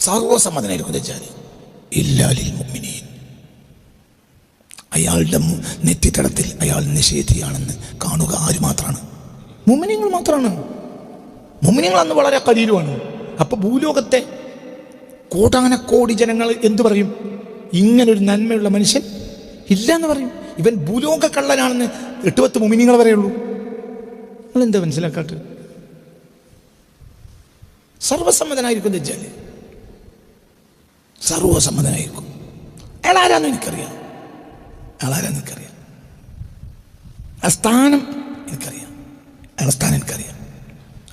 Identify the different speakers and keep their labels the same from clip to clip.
Speaker 1: സർവസമ്മതനായിരിക്കും ഇല്ലാലിൽ മുഅ്മിനീൻ. അയാളുടെ നെറ്റിത്തടത്തിൽ അയാൾ നിഷേധിയാണെന്ന് കാണുക ആര് മാത്രമാണ് മുമ്മിനിങ്ങൾ മാത്രമാണ് മുമ്മിനിങ്ങൾ അന്ന് വളരെ കലീലുമാണ് അപ്പൊ ഭൂലോകത്തെ കോടാനക്കോടി ജനങ്ങൾ എന്തു പറയും? ഇങ്ങനൊരു നന്മയുള്ള മനുഷ്യൻ ഇല്ല എന്ന് പറയും. ഇവൻ ഭൂലോക കള്ളനാണെന്ന് എട്ട് പത്ത് മുമിനിങ്ങൾ പറയുള്ളൂ. നിങ്ങൾ എന്താ മനസ്സിലാക്കാട്ട് സർവസമ്മതനായിരിക്കും ദജ്ജാൽ സർവസമ്മതനായിരിക്കും അയാൾ ആരാന്ന് എനിക്കറിയാം. അയാൾ ആരാന്ന് എനിക്കറിയാം. ആ സ്ഥാനം എനിക്കറിയാം. അയാളെ സ്ഥാനം എനിക്കറിയാം.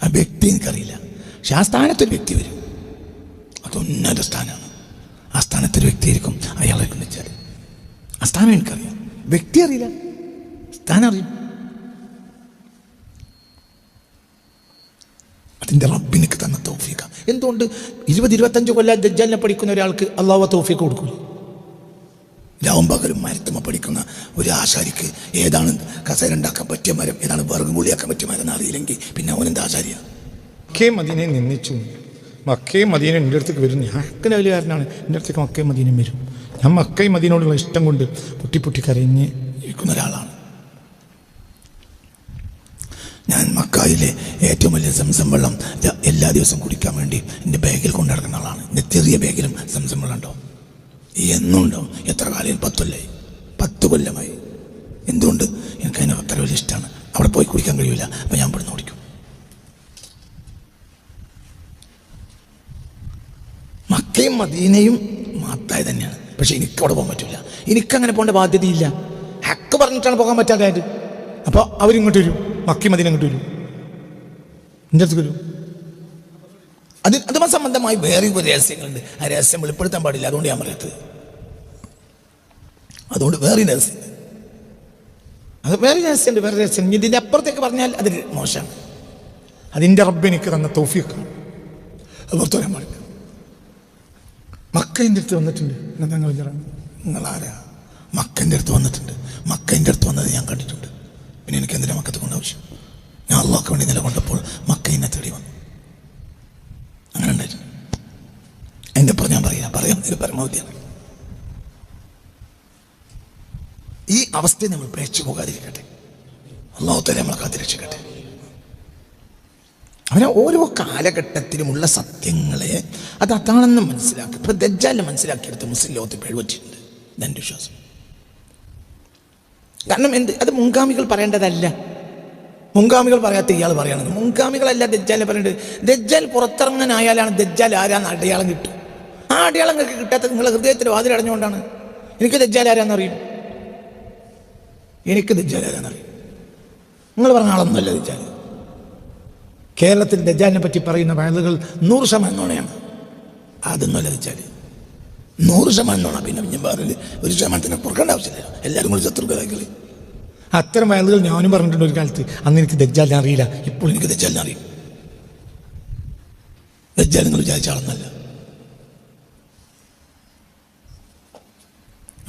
Speaker 1: ആ വ്യക്തി എനിക്കറിയില്ല. പക്ഷെ ആ സ്ഥാനത്തൊരു വ്യക്തി വരും. അതൊന്നത് സ്ഥാനമാണ്. ആ സ്ഥാനത്തൊരു വ്യക്തി ആയിരിക്കും അയാളായിരിക്കും വെച്ചാൽ ആ സ്ഥാനം എനിക്കറിയാം. വ്യക്തി അറിയില്ല. സ്ഥാനം അറിയും. അതിന്റെ റബ്ബിനൊക്കെ തന്ന. എന്തുകൊണ്ട് ഇരുപത് ഇരുപത്തഞ്ച് കൊല്ലം ദജ്ജാലിനെ പഠിക്കുന്ന ഒരാൾക്ക് അള്ളാഹു തോഫിക്ക് കൊടുക്കൂല? രാവും പകലും മരത്തുമ്മ പഠിക്കുന്ന ഒരു ആശാരിക്ക് ഏതാണ് കസേര ഉണ്ടാക്കാൻ പറ്റിയ മരം? ഏതാണ് വിറക് പുളിയാക്കാൻ പറ്റിയ മരം എന്നറിയില്ലെങ്കിൽ പിന്നെ അവനെന്താ ആശാരിയ?
Speaker 2: മക്കയും മദീനെ നിന്നിച്ചു. മക്കേ മദീനെ എന്റെ അടുത്തേക്ക് വരും. ഞാൻ അങ്ങനെ വലിയ കാരനാണ് എന്റെ അടുത്തേക്ക് മക്കയും മദീനയും വരും. ഞാൻ മക്കയും മദീനോടുള്ള ഇഷ്ടം കൊണ്ട് പൊട്ടി പൊട്ടി കരഞ്ഞ്
Speaker 1: ഇരിക്കുന്ന ഒരാളാണ്. ഞാൻ മക്കായിലെ ഏറ്റവും വലിയ സംസം വെള്ളം എല്ലാ ദിവസവും കുടിക്കാൻ വേണ്ടി എന്റെ ബാഗിൽ കൊണ്ടു നടക്കുന്ന ആളാണ്. എന്റെ ചെറിയ ബാഗിലും സംസം വെള്ളം ഉണ്ടാവും. എന്നും ഉണ്ടാവും. എത്ര കാലം? പത്തൊല്ലായി പത്ത് കൊല്ലമായി. എന്തുകൊണ്ട്? എനിക്ക് അതിനെ അത്ര വലിയ ഇഷ്ടമാണ്. അവിടെ പോയി കുടിക്കാൻ കഴിയില്ല അപ്പം ഞാൻ ഇവിടുന്ന് കുടിക്കും. മക്കയും മദീനയും മാത്തായി തന്നെയാണ്. പക്ഷേ എനിക്ക് അവിടെ പോകാൻ പറ്റില്ല എനിക്കങ്ങനെ പോകേണ്ട ബാധ്യതയില്ല. ഹക്ക് പറഞ്ഞിട്ടാണ് പോകാൻ പറ്റാതായത്
Speaker 2: അപ്പോൾ അവരിങ്ങോട്ട് വരും. മക്കി മദീന ഇങ്ങോട്ട് വരും. എന്റെ അടുത്ത് വരും.
Speaker 1: അത് അതുമായി സംബന്ധമായി വേറെ ഒരു രഹസ്യങ്ങളുണ്ട്. ആ രഹസ്യം വെളിപ്പെടുത്താൻ പാടില്ല. അതുകൊണ്ട് ഞാൻ പറയത്ത് അതുകൊണ്ട് വേറെ രഹസ്യം.
Speaker 2: അത് വേറെ രഹസ്യമുണ്ട് വേറെ രഹസ്യം. ഇതിന്റെ അപ്പുറത്തേക്ക് പറഞ്ഞാൽ അത് മോശമാണ്. അതിന്റെ റബ്ബ് എനിക്ക് തന്ന തോഫിയൊക്കെയാണ് അത് പുറത്തു പറയാൻ പാടില്ല. മക്കന്റെ അടുത്ത് വന്നിട്ടുണ്ട്. എന്താ നിങ്ങൾ
Speaker 1: നിങ്ങളാരാ? മക്കന്റെ അടുത്ത് വന്നിട്ടുണ്ട്. മക്കന്റെ അടുത്ത് വന്നത് ഞാൻ കണ്ടിട്ടുണ്ട്. പിന്നെ എനിക്ക് എന്തിനാ മക്കത്ത് കൊണ്ട് ആവശ്യം? ഞാൻ അള്ളാഹ്ക്ക് വേണ്ടി നിലകൊണ്ടപ്പോൾ മക്ക എന്നെ തേടി വന്നു. അങ്ങനെ ഉണ്ടായിരുന്നു. അപ്പുറം ഞാൻ പറയാം പറയാം. ഇത് പരമാവധിയാണ്. ഈ അവസ്ഥയെ നമ്മൾ പ്രേക്ഷിച്ചു പോകാതിരിക്കട്ടെ. അള്ളാഹുത്തരെ നമ്മളെ കാത്തിരക്ഷിക്കട്ടെ അവനെ ഓരോ കാലഘട്ടത്തിലുമുള്ള സത്യങ്ങളെ അത് അതാണെന്ന് മനസ്സിലാക്കി ഇപ്പൊ ദജ്ജാലിനെ മനസ്സിലാക്കിയെടുത്ത് മുസ്ലിം ലോകത്ത് പിഴവറ്റിട്ടുണ്ട് എന്റെ വിശ്വാസം. കാരണം എന്ത്? അത് മുൻഗാമികൾ പറയേണ്ടതല്ല. മുൻഗാമികൾ പറയാത്ത ഇയാൾ പറയണത് മുൻഗാമികളല്ല ദജ്ജാലിനെ പറയേണ്ടത്. ദജ്ജാൽ പുറത്തിറങ്ങാനായാലാണ് ദജ്ജാൽ ആരാന്ന് അടയാളം കിട്ടും. ആ അടയാളം നിങ്ങൾക്ക് കിട്ടാത്ത നിങ്ങളെ ഹൃദയത്തിൽ വാതിലടഞ്ഞുകൊണ്ടാണ് എനിക്ക് ദജ്ജാൽ ആരാന്നറിയും എനിക്ക് ദജ്ജാൽ ആരാന്നറിയും നിങ്ങൾ പറഞ്ഞ ആളൊന്നുമല്ല ദജ്ജാൽ. കേരളത്തിൽ ദജ്ജാലിനെ പറ്റി പറയുന്ന വയലുകൾ നൂറ് ശതമാനം നുണയാണ്. അതൊന്നുമല്ല ദജ്ജാൽ. നൂറ് ശതമാനമാണ്. പിന്നെ ഞാൻ പറഞ്ഞില്ല ഒരു ശതമാനത്തിന് പുറക്കേണ്ട ആവശ്യമില്ല. എല്ലാവരും കൂടി ശത്രുക്കളാക്കി
Speaker 2: അത്തരം വയലുകൾ ഞാനും പറഞ്ഞിട്ടുണ്ട് ഒരു കാലത്ത്. അന്ന് എനിക്ക് ദജ്ജാലിനെ അറിയില്ല.
Speaker 1: ഇപ്പോൾ എനിക്ക് ദജ്ജാലിനെ അറിയും ദജ്ജാൽ നിങ്ങൾ വിചാരിച്ച ആളൊന്നല്ല.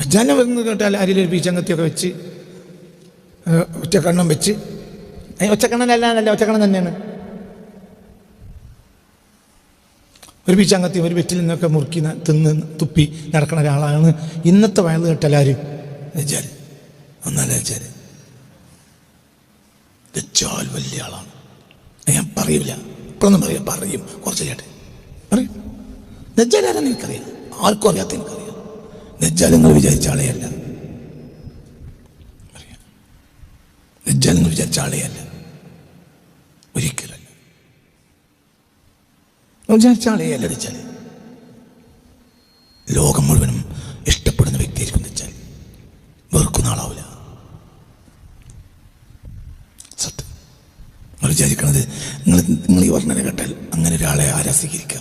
Speaker 2: ദജ്ജാലിനെ വരുന്നത് കേട്ടാൽ അരിയിലൊരു പീച്ചങ്ങത്തിയൊക്കെ വെച്ച് ഏഹ്, ഒറ്റക്കണ്ണം വെച്ച്. ഒച്ചക്കണ്ണനല്ല ഒറ്റക്കണ്ണൻ തന്നെയാണ്. ഒരു പിച്ചാങ്കത്തി ഒരു വെറ്റിൽ നിന്നൊക്കെ മുറുക്കി തിന്ന് തുപ്പി നടക്കുന്ന ഒരാളാണ് ഇന്നത്തെ വയൽ ആര്?
Speaker 1: ദജ്ജാൽ ഒന്നല്ല ദജ്ജാൽ ദജ്ജാൽ വലിയ ആളാണ്. ഞാൻ പറയില്ല ഇപ്പോഴൊന്നും പറയാം പറയും. കുറച്ച് കേട്ടെ. പറയും. ആരാന്ന് എനിക്കറിയാം ആർക്കും അറിയാത്ത എനിക്കറിയാം നെജ്ജാൽ നിങ്ങൾ വിചാരിച്ച ആളെയല്ല ദജ്ജാൽ നിങ്ങൾ വിചാരിച്ച ആളെയല്ല ഒരിക്കലല്ല നിങ്ങൾ അല്ല വെച്ചാൽ ലോകം മുഴുവനും ഇഷ്ടപ്പെടുന്ന വ്യക്തിയായിരിക്കും വെച്ചാൽ വെറുക്കുന്ന ആളാവില്ല. സത്യം. നിങ്ങൾ വിചാരിക്കണത് നിങ്ങൾ നിങ്ങൾ ഈ വർണന കേട്ടാൽ അങ്ങനെ ഒരാളെ ആരാ സ്വീകരിക്കുക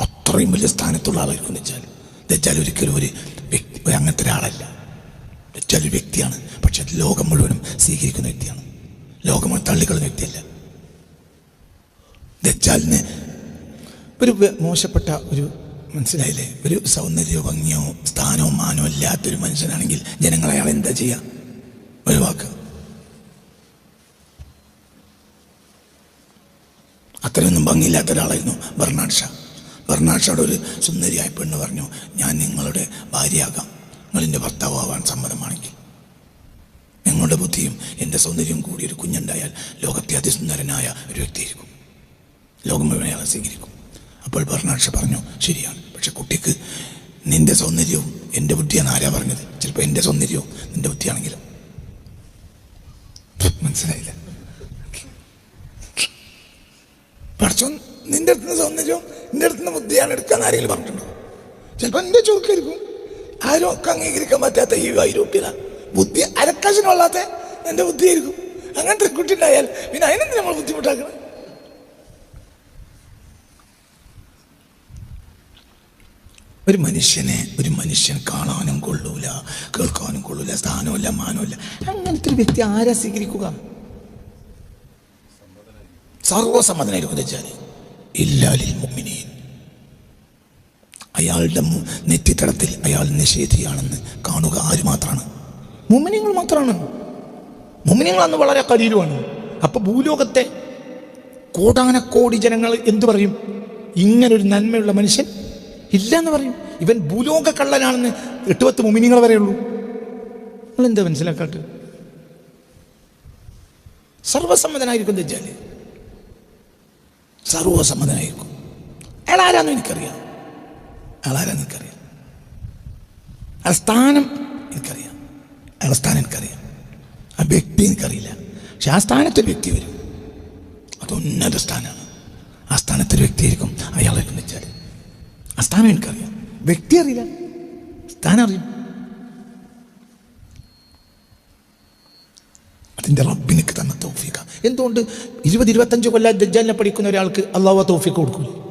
Speaker 1: അത്രയും വലിയ സ്ഥാനത്തുള്ള ആളായിരിക്കും വെച്ചാൽ ദച്ചാൽ ഒരിക്കലും ഒരു വ്യക്തി അങ്ങനത്തെ ഒരാളല്ല. ദജ്ജാൽ ഒരു വ്യക്തിയാണ്. പക്ഷെ ലോകം മുഴുവനും സ്വീകരിക്കുന്ന വ്യക്തിയാണ്. ലോകം തള്ളിക്കളുന്ന വ്യക്തിയല്ല. ദജ്ജാലിന്. ഒരു മോശപ്പെട്ട ഒരു മനസ്സിലായില്ലേ? ഒരു സൗന്ദര്യമോ ഭംഗിയോ സ്ഥാനോ മാനോ ഇല്ലാത്തൊരു മനുഷ്യനാണെങ്കിൽ ജനങ്ങൾ അയാൾ എന്താ ചെയ്യുക ഒഴിവാക്കുക അത്രയൊന്നും ഭംഗിയില്ലാത്ത ഒരാളായിരുന്നു ബർണാഡ് ഷാ. ഒരു സുന്ദരിയായ പെണ്ണ് പറഞ്ഞു ഞാൻ നിങ്ങളുടെ ഭാര്യയാകാം. നിങ്ങളെന്റെ ഭർത്താവ് ആവാൻ സമ്മതമാണെങ്കിൽ. നിങ്ങളുടെ ബുദ്ധിയും എന്റെ സൗന്ദര്യവും കൂടി ഒരു കുഞ്ഞുണ്ടായാൽ ലോകത്തെ അതിസുന്ദരനായ ഒരു വ്യക്തിയായിരിക്കും. ലോകം മുഴുവൻ അയാളെ സ്വീകരിക്കും. അപ്പോൾ ഭരണാക്ഷ പറഞ്ഞു ശരിയാണ്. പക്ഷെ കുട്ടിക്ക് നിന്റെ സൗന്ദര്യവും എന്റെ ബുദ്ധിയാണ് ആരാ പറഞ്ഞത്? ചിലപ്പോൾ എന്റെ സൗന്ദര്യവും നിന്റെ ബുദ്ധിയാണെങ്കിലും. മനസ്സിലായില്ല. പഠിച്ചോ നിന്റെ അടുത്തുനിന്ന് സൗന്ദര്യവും നിന്റെ അടുത്തുനിന്ന് ബുദ്ധിയാണ് എടുക്കാൻ ആരെങ്കിലും പറഞ്ഞിട്ടുണ്ടോ? ചിലപ്പോൾ എന്റെ ചോദിക്കായിരിക്കും ആരും ഒക്കെ അംഗീകരിക്കാൻ പറ്റാത്ത ഈ വൈരൂപ്യത ബുദ്ധി അരക്കാശിനുള്ളാത്ത എന്റെ ബുദ്ധിയായിരിക്കും. അങ്ങനത്തെ കുട്ടി ഉണ്ടായാൽ പിന്നെ അതിനെന്ത് നമ്മൾ ബുദ്ധിമുട്ടാക്കണം? ഒരു മനുഷ്യനെ ഒരു മനുഷ്യൻ കാണാനും കൊള്ളൂല കേൾക്കാനും കൊള്ളൂല സ്ഥാനമില്ല മാനമില്ല അങ്ങനത്തെ ഒരു വ്യക്തി ആരാ സ്വീകരിക്കുക? സർവസമ്മതനായിരിക്കും ഇല്ലാലിൽ അയാളുടെ നെറ്റിത്തടത്തിൽ അയാൾ നിഷേധിയാണെന്ന് കാണുക ആര് മാത്രമാണ് മുമ്മിനിങ്ങൾ മാത്രമാണ് മുമ്മിനിങ്ങൾ അന്ന് വളരെ കലീലുമാണ് അപ്പൊ ഭൂലോകത്തെ കോടാനക്കോടി ജനങ്ങൾ എന്തു പറയും? ഇങ്ങനൊരു നന്മയുള്ള മനുഷ്യൻ ഇല്ല എന്ന് പറയും. ഇവൻ ഭൂലോക കള്ളനാണെന്ന് എട്ട് പത്ത് മുമിനിങ്ങൾ വരെയുള്ളൂ നിങ്ങൾ എന്താ മനസ്സിലാക്കാട്ട് സർവസമ്മതനായിരിക്കും ദജ്ജാൽ. സർവസമ്മതനായിരിക്കും അയാൾ ആരാന്ന് എനിക്കറിയാം. അയാൾ ആരാന്ന് എനിക്കറിയാം. അയാളെ സ്ഥാനം എനിക്കറിയാം. അയാളെ സ്ഥാനം എനിക്കറിയാം. ആ വ്യക്തി എനിക്കറിയില്ല. പക്ഷെ ആ സ്ഥാനത്തൊരു വ്യക്തി വരും. അത് ഉന്നത സ്ഥാനമാണ്. ആ സ്ഥാനത്തൊരു വ്യക്തിയായിരിക്കും അയാളെ വെച്ചാൽ സ്ഥാനം എനിക്കറിയാം. വ്യക്തി അറിയില്ല. സ്ഥാനം അറിയും. അതിന്റെ റബ്ബിനക്ക് തന്ന തൗഫീഖ. എന്തുകൊണ്ട് ഇരുപത് ഇരുപത്തഞ്ച് കൊല്ലം ദജ്ജാലിനെ പഠിക്കുന്ന ഒരാൾക്ക് അള്ളാഹു തൗഫീഖ് കൊടുക്കൂലേ?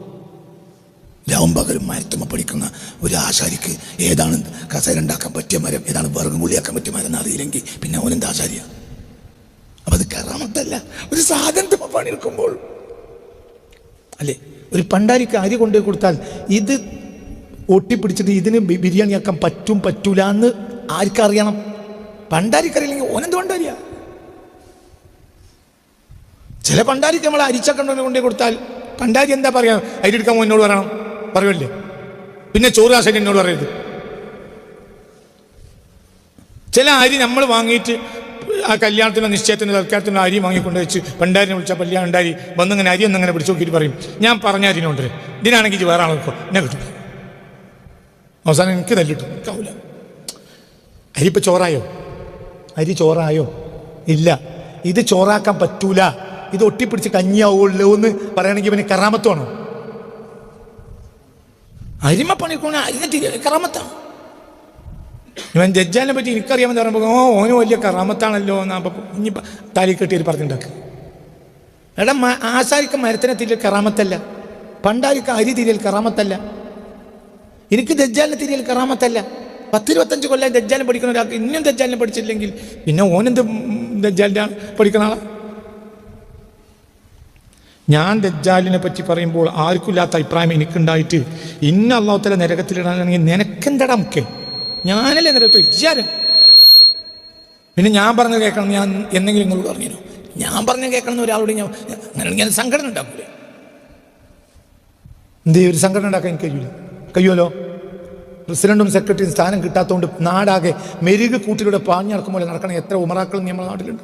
Speaker 1: രാവും പകലും മരത്തുമ്മ പഠിക്കുന്ന ഒരു ആശാരിക്ക് ഏതാണ് കസേര ഉണ്ടാക്കാൻ പറ്റിയ മരം ഏതാണ് വെറും മുള്ളിയാക്കാൻ പറ്റിയ മരം അറിയില്ലെങ്കിൽ പിന്നെ അവനെന്ത് ആശാരിയ? അപ്പം അത് കറാമത്തല്ല. ഒരു സാധനത്തെ പണിയെടുക്കുമ്പോൾ അല്ലേ? ഒരു പണ്ടാരിക്ക് അരി കൊണ്ടുപോയി കൊടുത്താൽ ഇത് ഒട്ടിപ്പിടിച്ചിട്ട് ഇതിന് ബിരിയാണിയാക്കാൻ പറ്റും പറ്റൂല എന്ന് ആർക്കറിയണം? പണ്ടാരിക്കറിയില്ലെങ്കിൽ ഓനെന്ത് പണ്ടാരിയാ ചില പണ്ടാരിക്ക് നമ്മൾ അരിച്ചക്കണ്ട കൊണ്ടേ കൊടുത്താൽ പണ്ടാരി എന്താ പറയാ? അരി എടുക്കാൻ എന്നോട് പറയണം. പറയുമല്ലേ പിന്നെ ചോറ് എന്നോട് പറയരുത്. ചില അരി നമ്മൾ വാങ്ങിയിട്ട് ആ കല്യാണത്തിന് നിശ്ചയത്തിന് തൽക്കാലത്തിനോ അരി വാങ്ങിക്കൊണ്ട് വെച്ച് പണ്ടാരിനെ വിളിച്ച കല്യാണം ഉണ്ടായി വന്നിങ്ങനെ അരി ഒന്നിങ്ങനെ പിടിച്ചു നോക്കിയിട്ട് പറയും. ഞാൻ പറഞ്ഞ അരിനുണ്ട് ഇതിനാണെങ്കിൽ ഇത് വേറെ ആൾക്കോ എന്നെ കിട്ടും. അവസാനം എനിക്ക് തല്ലിട്ടു എനിക്കാവൂല അരി ഇപ്പം ചോറായോ? അരി ചോറായോ? ഇല്ല. ഇത് ചോറാക്കാൻ പറ്റൂല. ഇത് ഒട്ടിപ്പിടിച്ച് കഞ്ഞിയാവുള്ളൂ എന്ന് പറയുകയാണെങ്കിൽ ഇവന് കറാമത്താണോ അരിമ പണിക്കോണ അരിഞ്ഞിട്ട് കറാമത്താണ് ഇവൻ ജഡ്ജാലിനെ പറ്റി എനിക്കറിയാമെന്ന് പറയുമ്പോൾ ഓ ഓന് വലിയ കറാമത്താണല്ലോ എന്ന് ഇനി താലി കെട്ടിയിട്ട് പറഞ്ഞിട്ടുണ്ടാക്കുക എടാ ആശാരിക്ക് മരത്തിനെ തിരിയൽ കറാമത്തല്ല. പണ്ടാരിക്ക് അരി തിരിയൽ കറാമത്തല്ല. എനിക്ക് ദജ്ജാലിനെ തിരിയൽ കറാമത്തല്ല. പത്തിരുപത്തഞ്ച് കൊല്ലം ദജ്ജാലിനെ പഠിക്കുന്ന ഒരാൾക്ക് ഇന്നും ദജ്ജാലിനെ പഠിച്ചില്ലെങ്കിൽ പിന്നെ ഓനെന്ത് ദജ്ജാലിന്റെ പഠിക്കുന്ന ആളാ? ഞാൻ ദജ്ജാലിനെ പറ്റി പറയുമ്പോൾ ആർക്കും ഇല്ലാത്ത അഭിപ്രായം എനിക്കുണ്ടായിട്ട് ഇന്ന അള്ളാഹുത്തല നരകത്തിലിടാനാണെങ്കിൽ നിനക്കെന്തടാ മുഖ്യം? ഞാനല്ലേ നിരത്തു ഇജ്ജാരൻ പിന്നെ ഞാൻ പറഞ്ഞ കേൾക്കണം ഞാൻ എന്തെങ്കിലും ഇങ്ങോട്ട് പറഞ്ഞു ഞാൻ പറഞ്ഞ കേൾക്കണം ഒരാളോട് ഞാൻ അങ്ങനെ ഞാൻ സംഘടന ഉണ്ടാക്കൂലേ? എന്തേ ഒരു സംഘടന ഉണ്ടാക്കാൻ എനിക്ക് കഴിയൂല. കഴിയുമല്ലോ? പ്രസിഡന്റും സെക്രട്ടറിയും സ്ഥാനം കിട്ടാത്തതുകൊണ്ട് നാടാകെ മെരുക് കൂട്ടിലൂടെ പാഞ്ഞു നടക്കുമ്പോൾ നടക്കണം എത്ര ഉമറാക്കളും നമ്മുടെ നാട്ടിലുണ്ട്.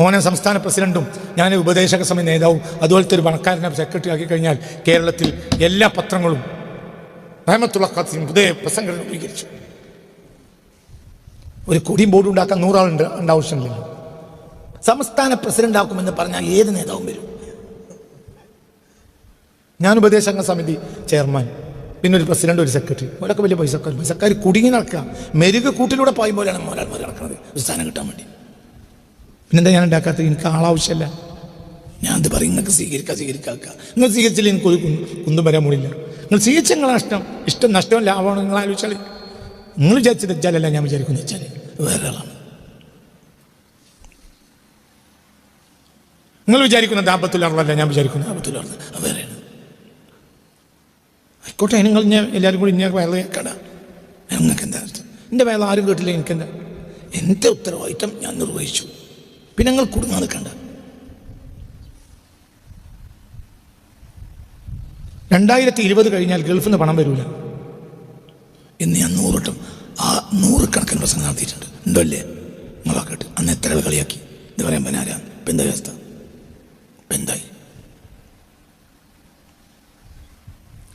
Speaker 1: ഓനെ സംസ്ഥാന പ്രസിഡന്റും ഞാൻ ഉപദേശക സമിതി നേതാവും അതുപോലത്തെ ഒരു പണക്കാരനെ സെക്രട്ടറി ആക്കി കഴിഞ്ഞാൽ കേരളത്തിൽ എല്ലാ പത്രങ്ങളും റഹമത്തുള്ള ഖാസിം പുതിയ പ്രസംഗം രൂപീകരിച്ചു. ഒരു കൊടിയും ബോർഡ് ഉണ്ടാക്കാൻ നൂറാളുണ്ട് ഉണ്ടാവശ്യമില്ല സംസ്ഥാന പ്രസിഡന്റ് ആക്കുമെന്ന് പറഞ്ഞാൽ ഏത് നേതാവും വരും? ഞാൻ ഉപദേശക സമിതി ചെയർമാൻ പിന്നെ ഒരു പ്രസിഡന്റ് ഒരു സെക്രട്ടറി. അവരൊക്കെ വലിയ പൈസക്കാർ. പൈസക്കാർ കുടുങ്ങി നടക്കുക. മെരുക കൂട്ടിലൂടെ പായുമ്പോഴാണ് മോലാൽമാർ നടക്കുന്നത്. ഒരു സ്ഥാനം കിട്ടാൻ വേണ്ടി. പിന്നെന്താ ഞാൻ ഉണ്ടാക്കാത്തത്? എനിക്ക് ആളാവശ്യമല്ല. ഞാൻ അത് പറയും നിങ്ങൾക്ക് സ്വീകരിക്കുക സ്വീകരിക്കാക്കുക നിങ്ങൾ സ്വീകരിച്ചില്ല എനിക്ക് ഒരു കുന്തും വരാൻ മൂടില്ല നിങ്ങൾ സ്വീകരിച്ച നിങ്ങളെ നഷ്ടം. ഇഷ്ടം നഷ്ടവും ലാഭമാണ് നിങ്ങൾ ആലോചിച്ചാൽ നിങ്ങൾ വിചാരിച്ചത് വെച്ചാലല്ല ഞാൻ വിചാരിക്കുന്നു വെച്ചാൽ ആളാണ് നിങ്ങൾ വിചാരിക്കുന്ന ദാമ്പത്തുള്ളവരല്ല ഞാൻ വിചാരിക്കുന്ന ദാമ്പത്തുള്ളവർ അത് വേറെയാണ്. ആയിക്കോട്ടെ നിങ്ങൾ ഞാൻ എല്ലാവരും കൂടി ഞാൻ വയറ് കേൾക്കട നിങ്ങൾക്ക് എന്താ അർത്ഥം? എന്റെ വയറ് ആരും കേട്ടില്ല എനിക്കെന്താ? എന്റെ ഉത്തരവാദിത്തം ഞാൻ നിർവഹിച്ചു. പിന്നെ നിങ്ങൾ കുടുങ്ങാൻ നിൽക്കണ്ട.
Speaker 2: രണ്ടായിരത്തി ഇരുപത് കഴിഞ്ഞാൽ ഗൾഫിൽ നിന്ന് പണം വരൂല
Speaker 1: ഇന്ന് ഞാൻ നൂറിട്ടും ആ നൂറുകണക്കിന് പ്രസംഗം നടത്തിയിട്ടുണ്ട്. ഉണ്ടോ അല്ലേ? കേട്ട്. അന്ന് എത്ര ആൾ കളിയാക്കി? ഇത് പറയാൻ പനാരാ ഇപ്പം എന്താ വ്യവസ്ഥ ഇപ്പം എന്തായി?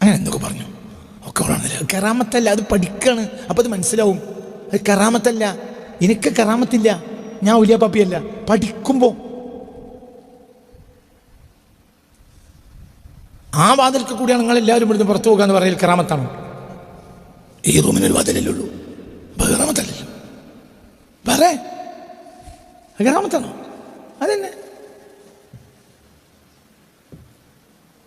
Speaker 1: അങ്ങനെ എന്തൊക്കെ പറഞ്ഞു? ഒക്കെ വളർന്നില്ല
Speaker 2: കറാമത്തല്ല അത് പഠിക്കാണ്. അപ്പം അത് മനസ്സിലാവും. അത് കറാമത്തല്ല. എനിക്ക് കറാമത്തില്ല. ഞാൻ ഉലിയ പാപ്പിയല്ല. പഠിക്കുമ്പോൾ ആ വാതിൽക്ക് കൂടിയാണ് നിങ്ങൾ എല്ലാവരും ഇവിടുന്ന് പുറത്തു പോകാന്ന് പറയൽ കറാമത്താണ്?
Speaker 1: ഈ റൂമിനൊരു വാതിലല്ലേ ഉള്ളൂ ബഹ്റാമത്തല്ലല്ലോ
Speaker 2: പറ കറാമത്താണോ അതന്നെ.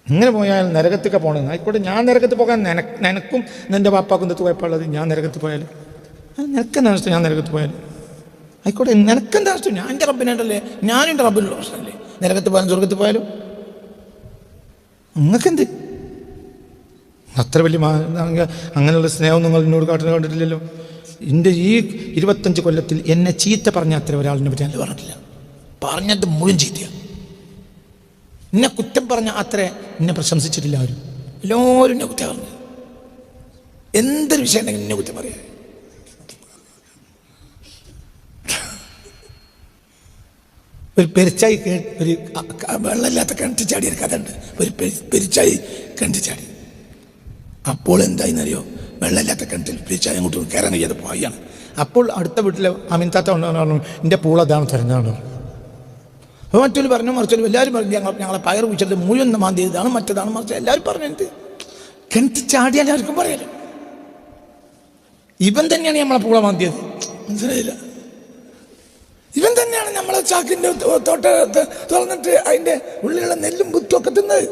Speaker 2: ഇങ്ങനെ പോയാൽ നരകത്തൊക്കെ പോകണമെന്ന് ആയിക്കോട്ടെ ഞാൻ നരകത്ത് പോകാൻ നനക്ക്. നിനക്കും നിന്റെ പാപ്പാക്കും തത്ത് പോയപ്പോഴത് ഞാൻ നരകത്ത് പോയാൽ. നിനക്കെന്താ നഷ്ടം? ഞാൻ നരകത്ത് പോയാൽ. ആയിക്കോട്ടെ നിനക്കെന്താ നഷ്ടം? ഞാൻ എന്റെ റബ്ബിനായിട്ടല്ലേ ഞാനും എന്റെ റബ്ബിനുള്ള പ്രശ്നമല്ലേ? നരകത്ത് പോയാലും സ്വർഗത്ത് പോയാലും? നിങ്ങൾക്കെന്ത് അത്ര വലിയ അങ്ങനെയുള്ള സ്നേഹം നിങ്ങൾ എന്നോട് കാട്ടുന്ന കണ്ടിട്ടില്ലല്ലോ. എന്റെ ഈ ഇരുപത്തഞ്ച് കൊല്ലത്തിൽ എന്നെ ചീത്ത പറഞ്ഞ അത്ര ഒരാളിനെ പറ്റി ഞാൻ പറഞ്ഞിട്ടില്ല.
Speaker 1: പറഞ്ഞത് മുഴുവൻ ചീത്തയാണ്
Speaker 2: എന്നെ കുറ്റം പറഞ്ഞ അത്ര എന്നെ പ്രശംസിച്ചിട്ടില്ല ആരും.
Speaker 1: എല്ലാവരും എന്നെ കുറ്റം പറഞ്ഞു. എന്തൊരു വിഷയം എന്നെ കുറ്റം പറയാം.
Speaker 2: ഒരു പെരിച്ചായി ഒരു
Speaker 1: വെള്ളമില്ലാത്ത കിണറ്റിച്ചാടി ഒരു കഥ ഉണ്ട് ഒരു പെരി- പെരിച്ചായി കിണറ്റിച്ചാടി അപ്പോൾ എന്തായിന്നറിയോ വെള്ളമില്ലാത്ത കിണറ്റിൽ പിടിച്ചാൽ അങ്ങോട്ട് കയറാൻ കഴിയാതെ പോയാണ്
Speaker 2: അപ്പോൾ അടുത്ത വീട്ടിലെ അമിൻ താത്ത പറഞ്ഞു എന്റെ പൂൾ അതാണ് തരുന്നതാണ്. മറ്റൊരു പറഞ്ഞു മറിച്ചൊരു എല്ലാവരും പറഞ്ഞു ഞങ്ങൾ ഞങ്ങളെ പയർ കുഴിച്ചത് മുഴുവൻ മാന്തി ഇതാണ് മറ്റേതാണ് മറിച്ച് എല്ലാവരും പറഞ്ഞു എന്ത് കിണറ്റ് ചാടി എല്ലാവർക്കും പറയാലോ. ഇവൻ തന്നെയാണ് നമ്മളെ പൂള മാന്തിയത്.
Speaker 1: മനസ്സിലായില്ല? ഇവൻ തന്നെയാണ് നമ്മളെ ചാക്കിന്റെ തോട്ട തുറന്നിട്ട് അതിന്റെ ഉള്ളിലുള്ള നെല്ലും ബുത്തും ഒക്കെ തിന്നത്.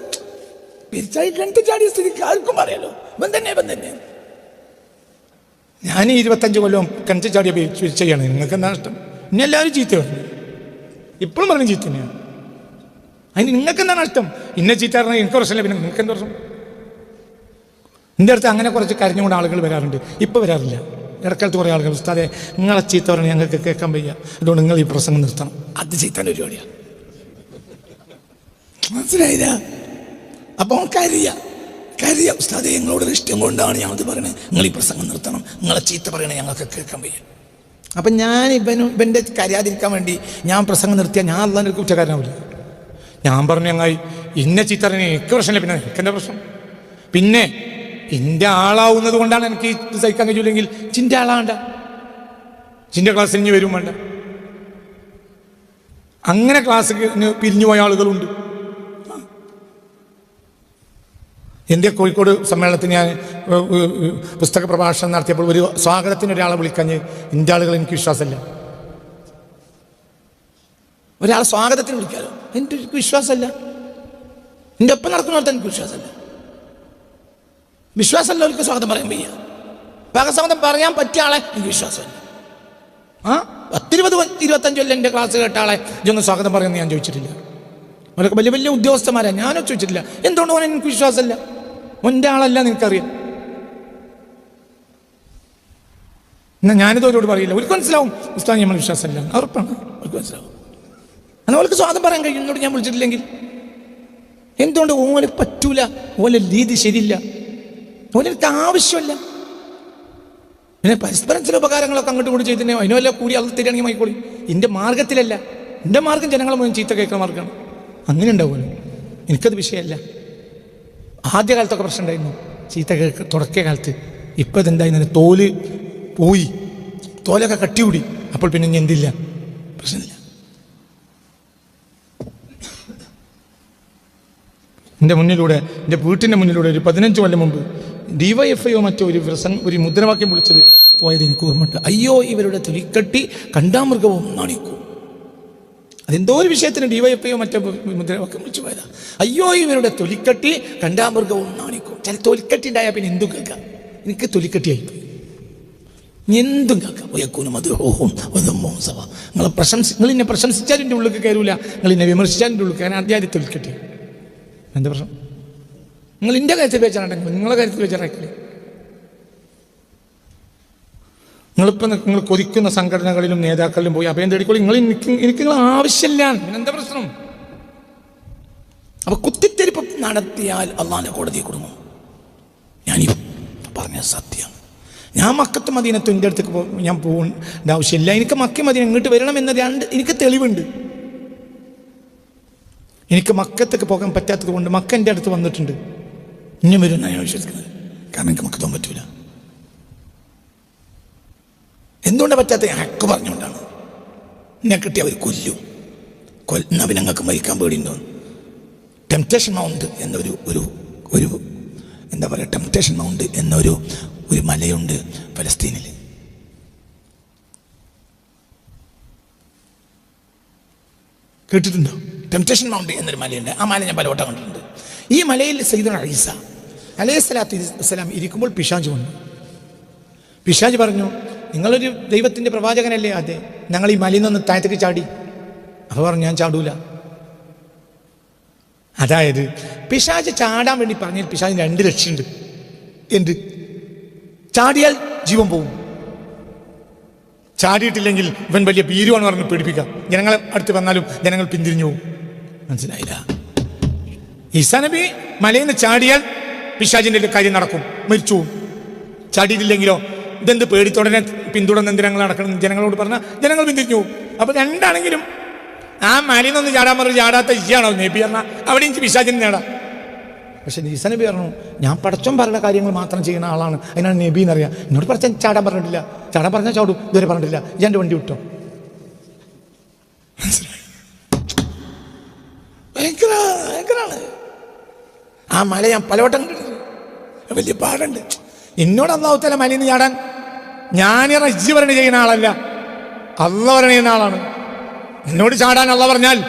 Speaker 1: പെരിച്ചായി കിണറ്റ് ചാടിയ സ്ഥിതിക്ക് ആർക്കും പറയാലോ ഇവൻ തന്നെ ഇവൻ തന്നെ
Speaker 2: ഞാൻ ഇരുപത്തഞ്ച് കൊല്ലം കിണറ്റ് ചാടി ചെയ്യാണ്. നിങ്ങൾക്ക് എന്താ നഷ്ടം? ഇനി എല്ലാവരും ചീത്ത ഇപ്പോഴും പറഞ്ഞു ചീത്ത തന്നെയാണ് അതിന് നിങ്ങൾക്ക് എന്താ നഷ്ടം? ഇന്നെ ചീത്ത പറഞ്ഞാൽ എനിക്ക് പ്രശ്നമില്ല പിന്നെ നിങ്ങൾക്ക് എന്താ പ്രശ്നം? എന്റെ അടുത്ത് അങ്ങനെ കുറച്ച് കരഞ്ഞുകൊണ്ട് ആളുകൾ വരാറുണ്ട്. ഇപ്പോൾ വരാറില്ല. ഇടക്കാലത്ത് കുറേ ആളുകൾ ഉസ്താദെ നിങ്ങളെ ചീത്ത പറഞ്ഞ് ഞങ്ങൾക്ക് കേൾക്കാൻ വയ്യ. അതുകൊണ്ട് നിങ്ങൾ ഈ പ്രസംഗം നിർത്തണം.
Speaker 1: അത് ചീത്താൻ പരിപാടിയാണ് മനസ്സിലായില്ല? അപ്പോൾ കരിയ. കരിയ ഉസ്താദെ ഞങ്ങളോട് ഇഷ്ടം കൊണ്ടാണ് ഞങ്ങളത് പറയുന്നത് നിങ്ങൾ ഈ പ്രസംഗം നിർത്തണം. നിങ്ങളെ ചീത്ത പറയണേ ഞങ്ങൾക്ക് കേൾക്കാൻ വയ്യ.
Speaker 2: അപ്പം ഞാൻ ഇവനും ഇവന്റെ കരയാതിരിക്കാൻ വേണ്ടി ഞാൻ പ്രസംഗം നിർത്തിയാൽ ഞാൻ അള്ളാന്റെ ഒരു കുറ്റക്കാരനാവില്ല ഞാൻ പറഞ്ഞു ഞങ്ങായി ഇന്ന ചീത്ത ചിത്തറിന് എനിക്ക് പ്രശ്നമില്ല. പിന്നെ എനിക്കെന്താ പ്രശ്നം? പിന്നെ എന്റെ ആളാവുന്നത് കൊണ്ടാണ് എനിക്ക് ഇത് സഹിക്കാൻ കഴിയില്ലെങ്കിൽ ചിന്റെ ആളാണ്ട ചിന്റെ ക്ലാസ്സിൽ ഇനി വരും വേണ്ട. അങ്ങനെ ക്ലാസ്സിന് പിരിഞ്ഞു പോയ ആളുകളുണ്ട്. എന്റെ കോഴിക്കോട് സമ്മേളനത്തിന് ഞാൻ പുസ്തക പ്രഭാഷണം നടത്തിയപ്പോൾ ഒരു സ്വാഗതത്തിന് ഒരാളെ വിളിക്കഞ്ഞ് ഇന്ത്യ ആളുകൾ എനിക്ക് വിശ്വാസമില്ല. ഒരാളെ സ്വാഗതത്തിന് വിളിക്കാലോ? എനിക്ക് വിശ്വാസമല്ല. എന്റെ ഒപ്പം നടക്കുന്നവർക്ക് എനിക്ക് വിശ്വാസമല്ല.
Speaker 1: അവർക്ക് സ്വാഗതം പറയാൻ വയ്യ.
Speaker 2: ഭാഗസ്വാഗതം പറയാൻ പറ്റിയ ആളെ
Speaker 1: എനിക്ക് വിശ്വാസമല്ല.
Speaker 2: ആ? പത്തിരുപത് ഇരുപത്തഞ്ച് കൊല്ലം എന്റെ ക്ലാസ് കേട്ട ആളെ ഇതൊന്ന് സ്വാഗതം പറയുമെന്ന് ഞാൻ ചോദിച്ചിട്ടില്ല. അവരൊക്കെ വലിയ വലിയ ഉദ്യോഗസ്ഥന്മാരാണ് ഞാനോ ചോദിച്ചിട്ടില്ല. എന്തുകൊണ്ട് എനിക്ക് വിശ്വാസമല്ല? ഒന്റെ ആളല്ല നിനക്കറിയാം. എന്നാൽ ഞാനിത് അവരോട് പറയില്ല. ഒരു മനസ്സിലാവും. ഉസ്താദ് നമ്മൾ വിശ്വാസമല്ല. ഉറപ്പാണ്.
Speaker 1: അവർക്ക് മനസ്സിലാവും.
Speaker 2: എന്നാൽ അവർക്ക് സ്വാദം പറയാൻ കഴിയും എന്നോട് ഞാൻ വിളിച്ചിട്ടില്ലെങ്കിൽ. എന്തുകൊണ്ട് ഓനെ പറ്റൂല? ഓലെ രീതി ശരിയില്ല. ഓനെനിക്ക് ആവശ്യമില്ല. പിന്നെ പരസ്പരം ചില ഉപകാരങ്ങളൊക്കെ അങ്ങോട്ട് കൂടി ചെയ്തിട്ടുണ്ടെങ്കിൽ അതിനല്ല കൂടി അത് തരികയാണെങ്കിൽ മൈക്കോളി എന്റെ മാർഗത്തിലല്ല. എന്റെ മാർഗം ജനങ്ങളെ മുഴുവൻ ചീത്ത കേൾക്കുന്ന മാർഗമാണ്. അങ്ങനെ ഉണ്ടാവുമല്ലോ. എനിക്കത് വിഷയമല്ല. ആദ്യ കാലത്തൊക്കെ പ്രശ്നം ഉണ്ടായിരുന്നു ചീത്ത തുടക്കിയ കാലത്ത്. ഇപ്പം ഇതെന്തായിരുന്നു തോൽ പോയി. തോലൊക്കെ കട്ടികൂടി. അപ്പോൾ പിന്നെ ഇനി എന്തില്ല? പ്രശ്നമില്ല. എന്റെ മുന്നിലൂടെ എന്റെ വീട്ടിന്റെ മുന്നിലൂടെ ഒരു പതിനഞ്ച് കൊല്ലം മുമ്പ് ഡിവൈഎഫ്ഐയോ മറ്റോ ഒരു പ്രസംഗം ഒരു മുദ്രാവാക്യം വിളിച്ചത് പോയത് എനിക്ക് ഓർമ്മയുണ്ട്. അയ്യോ ഇവരുടെ തുലിക്കട്ടി കണ്ടാമൃഗവും നാണിക്കൂ. അതെന്തോ ഒരു വിഷയത്തിന് ഡിവൈഎഫ്ഐയോ മറ്റോ മുദ്രാവാക്യം വിളിച്ചു പോയതാ. അയ്യോ ഇവരുടെ തൊലിക്കട്ടി കണ്ടാമൃഗവും നാണിക്കും. ചില തൊലിക്കട്ടി ഉണ്ടായാൽ പിന്നെ എന്തും കേൾക്കാം. എനിക്ക് തൊലിക്കട്ടിയായി പോയി. എന്തും കേൾക്കാം.
Speaker 1: ഒയക്കൂന് സഭ
Speaker 2: നിങ്ങളെ പ്രശംസി നിങ്ങൾ എന്നെ പ്രശംസിച്ചാൽ എന്റെ ഉള്ളിൽ കയറൂല. നിങ്ങൾ എന്നെ വിമർശിച്ചാൽ എന്റെ ഉള്ളിൽ കയറാൻ ആദ്യം തൊലിക്കട്ടി. എന്താ പ്രശ്നം? നിങ്ങൾ എന്റെ കാര്യത്തിൽ വെച്ചാണെങ്കിൽ നിങ്ങളെ കാര്യത്തിൽ വെച്ചാൽ നിങ്ങളിപ്പോൾ നിങ്ങൾ കൊതിക്കുന്ന സംഘടനകളിലും നേതാക്കളിലും പോയി അഭയം തേടിക്കോളി. നിങ്ങൾ എനിക്ക് എനിക്ക് നിങ്ങൾ ആവശ്യമില്ല. എന്താ പ്രശ്നം? അപ്പൊ കുത്തിത്തെരിപ്പ്
Speaker 1: നടത്തിയാൽ അള്ളാഹിന്റെ കോടതി കൊടുക്കും ഞാൻ പറഞ്ഞ സത്യം ഞാൻ മക്കത്ത് മദീനത്തും എന്റെ അടുത്തേക്ക് ഞാൻ പോകേണ്ട ആവശ്യമില്ല. എനിക്ക് മക്ക മദീന ഇങ്ങോട്ട് വരണം എന്ന രണ്ട് എനിക്ക് തെളിവുണ്ട്. എനിക്ക് മക്കത്തേക്ക് പോകാൻ പറ്റാത്തത് കൊണ്ട് മക്ക എന്റെ അടുത്ത് വന്നിട്ടുണ്ട്. ഇനി വരും ഞാൻ വിശ്വസിക്കുന്നത്. കാരണം എനിക്ക് മക്കത്തോൻ പറ്റൂല. എന്തുകൊണ്ടാണ് പറ്റാത്ത ഹക്ക് പറഞ്ഞുകൊണ്ടാണ്? എന്നെ കിട്ടി അവർ കൊല്ലും. കൊല്ലുന്ന പിന്നെ ഞങ്ങൾക്ക് മരിക്കാൻ പേടിയുണ്ടോ? ടെംപ്റ്റേഷൻ മൗണ്ട് എന്നൊരു ഒരു ഒരു എന്താ പറയുക ടെംപ്റ്റേഷൻ മൗണ്ട് എന്നൊരു ഒരു മലയുണ്ട് ഫലസ്തീനിൽ കേട്ടിട്ടുണ്ടോ? ടെംപ്റ്റേഷൻ മൗണ്ട് എന്നൊരു മലയുണ്ട്. ആ മല ഞാൻ പലവട്ടം കണ്ടിട്ടുണ്ട്. ഈ മലയിൽ സൈദുൽ അലൈസ അലൈഹി സ്വലാത്തു വസ്സലാം ഇരിക്കുമ്പോൾ പിശാജ് വന്നു. പിശാജ് പറഞ്ഞു നിങ്ങളൊരു ദൈവത്തിന്റെ പ്രവാചകനല്ലേ അതെ ഞങ്ങൾ ഈ മലയിൽ നിന്ന് താഴത്തേക്ക് ചാടി. അപ്പോൾ പറഞ്ഞു ഞാൻ ചാടൂല. അതായത് പിശാജ് ചാടാൻ വേണ്ടി പറഞ്ഞാൽ പിശാജിന് രണ്ട് ലക്ഷ്യമുണ്ട്. എന്ത്? ചാടിയാൽ ജീവൻ പോകും ചാടിയിട്ടില്ലെങ്കിൽ ഇവൻ വലിയ ഭീരുവാണ് പറഞ്ഞ് പേടിപ്പിക്കാം. ജനങ്ങളെ അടുത്ത് വന്നാലും ജനങ്ങൾ പിന്തിരിഞ്ഞു മനസ്സിലായില്ല? ഈസാനബി മലയിൽ നിന്ന് ചാടിയാൽ പിശാജിന്റെ കാര്യം നടക്കും. മരിച്ചു ചാടിയിട്ടില്ലെങ്കിലോ ഇതെന്ത് പേടിത്തോടനെ പിന്തുടർന്ന് എന്തിനങ്ങൾ നടക്കണം ജനങ്ങളോട് പറഞ്ഞാൽ ജനങ്ങൾ പിന്തിരിഞ്ഞു. അപ്പൊ രണ്ടാണെങ്കിലും ആ മലിനൊന്ന് നിന്ന് ചാടാൻ പറഞ്ഞു ചാടാത്ത ഇയാണോ നബി പറഞ്ഞാൽ അവിടെ എനിക്ക് പിശാചിന് നേടാം. പക്ഷെ ഈസാ നബി പറഞ്ഞു ഞാൻ പടച്ചോൻ പറഞ്ഞ കാര്യങ്ങൾ മാത്രം ചെയ്യുന്ന ആളാണ്. അതിനാണ് നബി എന്നറിയാം എന്നോട് പടച്ചൻ ചാടാൻ പറഞ്ഞിട്ടില്ല. ചാടാൻ പറഞ്ഞാൽ ചാടും. ഇതുവരെ പറഞ്ഞിട്ടില്ല. ഞാൻ എന്റെ വണ്ടി വിട്ടോ. ഭയങ്കര ആ മല ഞാൻ പലവട്ടം കണ്ടിട്ടുണ്ട്. വലിയ പാടുണ്ട് എന്നോട് അള്ളാഹുത്തല മലയിൽ നിന്ന് ചാടാൻ? ഞാൻ ജീവരണ ചെയ്യുന്ന ആളല്ല. അള്ള ഭരണ ചെയ്യുന്ന ആളാണ്. എന്നോട് ചാടാൻ അള്ള പറഞ്ഞാൽ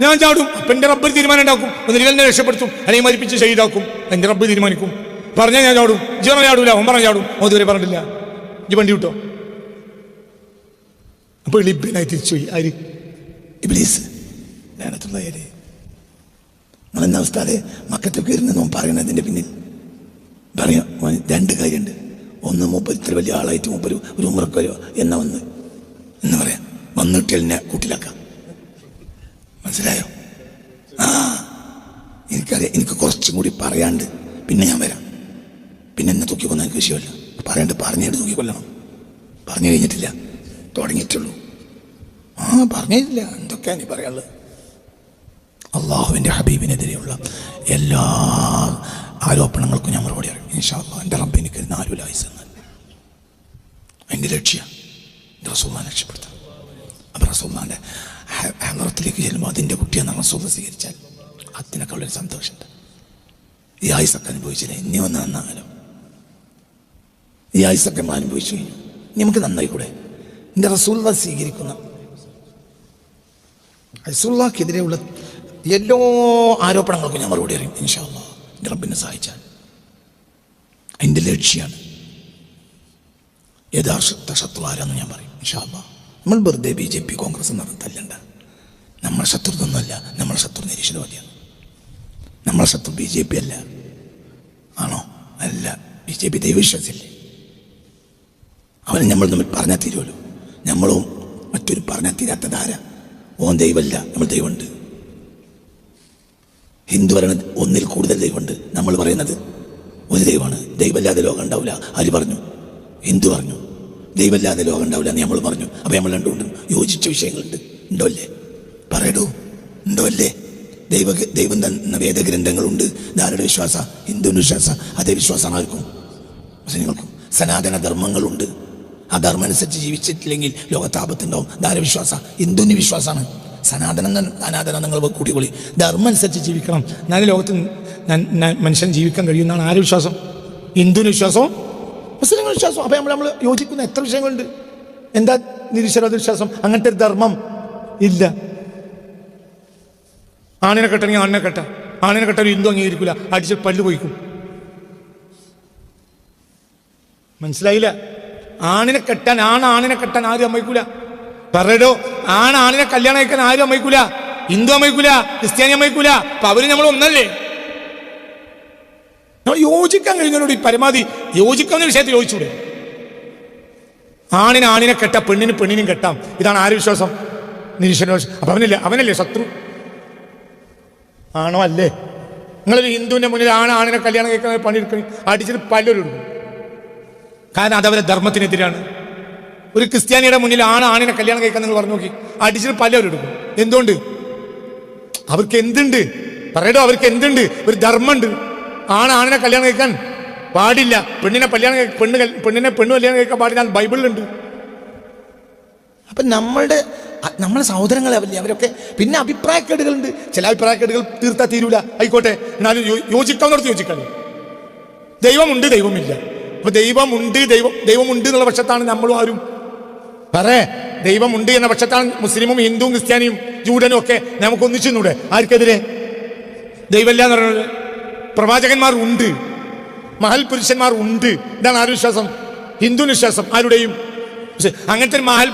Speaker 1: ഞാൻ ചാടും. അപ്പൊ എന്റെ റബ്ബർ തീരുമാനം ഉണ്ടാക്കും. ഒന്നിൽ രക്ഷപ്പെടുത്തും. അല്ലെങ്കിൽ മരിപ്പിച്ച് ചെയ്താക്കും എന്റെ റബ്ബ് തീരുമാനിക്കും. പറഞ്ഞാൽ ഞാൻ ചാടും. ജീവന ചാടൂല. ഓൻ പറഞ്ഞ ചാടും. ഓ പറഞ്ഞില്ല ഇജ്ജ് വണ്ടി വിട്ടോ. അപ്പൊ ലിബിനായി തിരിച്ചുപോയി ആര്? ഇബ്ലീസ്. ഞാനത്തുള്ള അവസ്ഥ ഉസ്താദെ? മക്കത്തൊക്കെ ഇരുന്ന് പറയുന്നതിന്റെ പിന്നിൽ. പറയാം രണ്ട് കാര്യമുണ്ട്. ഒന്ന് മൂപ്പർ ഇത്ര വലിയ ആളായിട്ട് മൂപ്പർ ഒരു ഉമ്രക്ക് വരുമോ എന്നാ വന്ന്? എന്ന് പറയാം. വന്നിട്ട് എന്നെ കൂട്ടിലാക്കാം. മനസ്സിലായോ? ആ എനിക്കറിയാം. എനിക്ക് കുറച്ചും കൂടി പറയാണ്ട് പിന്നെ ഞാൻ വരാം. പിന്നെ എന്നെ തൂക്കിക്കൊന്ന എനിക്ക് വിഷയമല്ല. പറയാണ്ട് പറഞ്ഞിട്ട് തൂക്കിക്കൊല്ലണം. പറഞ്ഞു കഴിഞ്ഞിട്ടില്ല. തുടങ്ങിയിട്ടുള്ളൂ. ആ പറഞ്ഞിട്ടില്ല. എന്തൊക്കെയാണ് നീ പറയാനുള്ളത്? അള്ളാഹുവിന്റെ ഹബീബിനെതിരെയുള്ള എല്ലാ ആരോപണങ്ങൾക്കും ഞാൻ മറുപടി അറിയും. ഇൻഷാല്ലാ എന്റെ റബ്ബ് എനിക്ക് നാലു ലായിസ് എന്നാൽ അതിന്റെ ലക്ഷ്യം എന്റെ റസൂല്ലാൻ രക്ഷപ്പെടുത്തണം. അപ്പം റസൂല്ലാന്റെ ഹലറത്തിലേക്ക് ചെല്ലുമ്പോൾ അതിന്റെ കുട്ടിയെന്ന് റസൂല്ല സ്വീകരിച്ചാൽ അതിനൊക്കെ ഉള്ളൊരു സന്തോഷമുണ്ട്. ഈ ആയുസൊക്കെ അനുഭവിച്ചില്ല? ഇനി ഒന്ന് നന്നാകാലോ? ഈ ആയുസൊക്കെ നമ്മൾ അനുഭവിച്ചു കഴിഞ്ഞു. നമുക്ക് നന്നായി കൂടെ എന്റെ റസൂല്ല സ്വീകരിക്കുന്ന റസൂല്ലാക്കെതിരെയുള്ള എല്ലാ ആരോപണങ്ങൾക്കും ഞാൻ മറുപടി അറിയും ഇൻഷാല്ല എന്റെ റബ്ബിനെ സഹായിച്ചാൽ. അതിന്റെ ലക്ഷ്യമാണ് യഥാർത്ഥ ശത്രു ആരാന്ന് ഞാൻ പറയും ഇൻഷാല്ല നമ്മൾ വെറുതെ ബി ജെ പി കോൺഗ്രസ് എന്ന് തല്ലണ്ട. നമ്മളെ ശത്രുതൊന്നുമല്ല നമ്മൾ ശത്രു നിരീശ്വരവാദിയാണ്. നമ്മൾ ശത്രു ബി ജെ പി അല്ല. ആണോ? അല്ല. ബി ജെ പി ദൈവവിശ്വാസില്ലേ അവനെ നമ്മൾ തമ്മിൽ പറഞ്ഞാൽ തീരുമല്ലോ നമ്മളും മറ്റൊരു പറഞ്ഞാൽ തീരാത്ത ധാര ഓൻ ദൈവമല്ല നമ്മൾ ദൈവമുണ്ട്. ഹിന്ദു ഒന്നിൽ കൂടുതൽ ദൈവമുണ്ട്. നമ്മൾ പറയുന്നത് ഒരു ദൈവമാണ്. ദൈവമില്ലാതെ ലോകം ഉണ്ടാവില്ല. ആര് പറഞ്ഞു? ഹിന്ദു പറഞ്ഞു. ദൈവമില്ലാതെ ലോകം ഉണ്ടാവില്ല എന്ന് നമ്മൾ പറഞ്ഞു. അപ്പോൾ നമ്മൾ രണ്ടുകൊണ്ടും യോജിച്ച വിഷയങ്ങളുണ്ട്. ഉണ്ടോ അല്ലേ പറയടൂ. ഉണ്ടോ അല്ലേ ദൈവ ദൈവം തന്ന വേദഗ്രന്ഥങ്ങളുണ്ട്. ധാരുടെ വിശ്വാസ ഹിന്ദുവിന്റെ വിശ്വാസ അതേ വിശ്വാസമായിരിക്കും മുസ്ലിങ്ങൾക്കും സനാതന ധർമ്മങ്ങളുണ്ട്. ആ ധർമ്മം അനുസരിച്ച് ജീവിച്ചിട്ടില്ലെങ്കിൽ ലോകത്താപത്തുണ്ടാവും. ധാരവിശ്വാസ ഹിന്ദുവിന് വിശ്വാസമാണ്. സനാതനം സനാതനം നിങ്ങൾ കൂട്ടിക്കൊള്ളി ധർമ്മം അനുസരിച്ച് ജീവിക്കണം. എന്നാലും ലോകത്ത് മനുഷ്യൻ ജീവിക്കാൻ കഴിയുന്നതാണ് ആര് വിശ്വാസം? ഹിന്ദുവിന് വിശ്വാസവും മുസ്ലിങ്ങൾ വിശ്വാസം അപ്പം നമ്മൾ നമ്മൾ യോജിക്കുന്ന എത്ര വിഷയങ്ങളുണ്ട്? എന്താ നിരീശ്വരവാദ വിശ്വാസം? അങ്ങനത്തെ ഒരു ധർമ്മം ഇല്ല. ആണിനെ കെട്ടണമെങ്കിൽ ആണിനെ കെട്ട. ആണിനെ കെട്ടാൻ ഹിന്ദു അംഗീകരിക്കില്ല അടിച്ച് പല്ല് പോയിക്കും. മനസ്സിലായില്ല? ആണിനെ കെട്ടാൻ ആണ് ആണിനെ കെട്ടാൻ ആരും അമ്മയ്ക്കൂല പറയടോ ആണ് ആണിനെ കല്യാണം കഴിക്കാൻ ആരും അമ്മയ്ക്കൂല ഹിന്ദു അമ്മയ്ക്കൂല ക്രിസ്ത്യാനി അമ്മയ്ക്കൂല അപ്പൊ അവർ നമ്മൾ ഒന്നല്ലേ? യോജിക്കാൻ കഴിഞ്ഞവരോട് ഈ പരമാവധി യോജിക്കാവുന്ന വിഷയത്തിൽ യോജിച്ചൂടെ? ആണിന് ആണിനെ കെട്ടാം പെണ്ണിന് പെണ്ണിനും കെട്ടാം. ഇതാണ് ആര് വിശ്വാസം? നിരീക്ഷണ അപ്പൊ അവനല്ലേ അവനല്ലേ ശത്രു? ആണോ അല്ലേ?
Speaker 2: നിങ്ങളൊരു ഹിന്ദുവിന്റെ മുന്നിൽ ആണ് ആണിനെ കല്യാണം കഴിക്കുന്ന എടുക്കണം അടിച്ചിട്ട് പലരും കാരണം അതവരെ ധർമ്മത്തിനെതിരാണ്. ഒരു ക്രിസ്ത്യാനിയുടെ മുന്നിൽ ആണ് ആണിനെ കല്യാണം കഴിക്കാൻ നിങ്ങൾ പറഞ്ഞു നോക്കി. അടിച്ചിട്ട് പലരും എടുക്കും എന്തുകൊണ്ട്? അവർക്ക് എന്തുണ്ട്? പറയടോ അവർക്ക് എന്തുണ്ട്? ഒരു ധർമ്മമുണ്ട്. ആണ് ആണിനെ കല്യാണം കഴിക്കാൻ പാടില്ല. പെണ്ണിനെ കല്യാണം പെണ്ണ് പെണ്ണിനെ പെണ്ണ് കല്യാണം കഴിക്കാൻ പാടില്ല ബൈബിളിലുണ്ട്. അപ്പൊ നമ്മളുടെ നമ്മളെ സഹോദരങ്ങളെ അവല്ലേ അവരൊക്കെ പിന്നെ അഭിപ്രായക്കേടുകളുണ്ട്. ചില അഭിപ്രായക്കേടുകൾ തീർത്താ തീരൂല. ആയിക്കോട്ടെ എന്നാലും യോജിക്കാവുന്നിടത്ത് യോജിക്കാൻ ദൈവമുണ്ട് ദൈവമില്ല. അപ്പൊ ദൈവമുണ്ട് ദൈവം ദൈവമുണ്ട് എന്നുള്ള പക്ഷത്താണ് നമ്മളും ആരും പറേ ദൈവമുണ്ട് എന്ന പക്ഷത്താണ് മുസ്ലിമും ഹിന്ദുവും ക്രിസ്ത്യാനിയും ജൂഡനും ഒക്കെ നമുക്ക് ഒന്നിച്ചൂടെ ആർക്കെതിരെ? ദൈവമല്ല എന്ന് പറയുന്നത് പ്രവാചകന്മാർ ഉണ്ട് മഹൽ പുരുഷന്മാർ ഉണ്ട്. ഇതാണ് ആരുടെ വിശ്വാസം? ഹിന്ദു വിശ്വാസം. ആരുടെയും? അങ്ങനത്തെ മഹൽ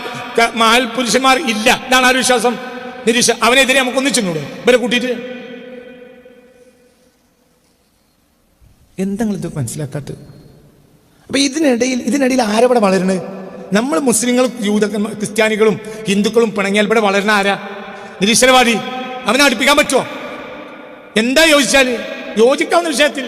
Speaker 2: മഹൽ പുരുഷന്മാർ ഇല്ല. ഇതാണ് ആരുടെ വിശ്വാസം? നിരീക്ഷ അവനെതിരെ നമുക്ക് ഒന്നിച്ചൂടെ ഇവരെ കൂട്ടിയിട്ട്? എന്തെങ്കിലും ഇത് മനസ്സിലാക്കാത്തത്? അപ്പൊ ഇതിനിടയിൽ ഇതിനിടയിൽ ആരവിടെ വളരുന്നത് നമ്മൾ മുസ്ലിങ്ങളും യൂത ക്രിസ്ത്യാനികളും ഹിന്ദുക്കളും പിണങ്ങിയാൽ ഇവിടെ വളരുന്ന ആരാ? നിരീശ്വരവാദി. അവനെ അടുപ്പിക്കാൻ പറ്റുമോ എന്താ യോജിച്ചാൽ യോജിക്കാവുന്ന വിഷയത്തിൽ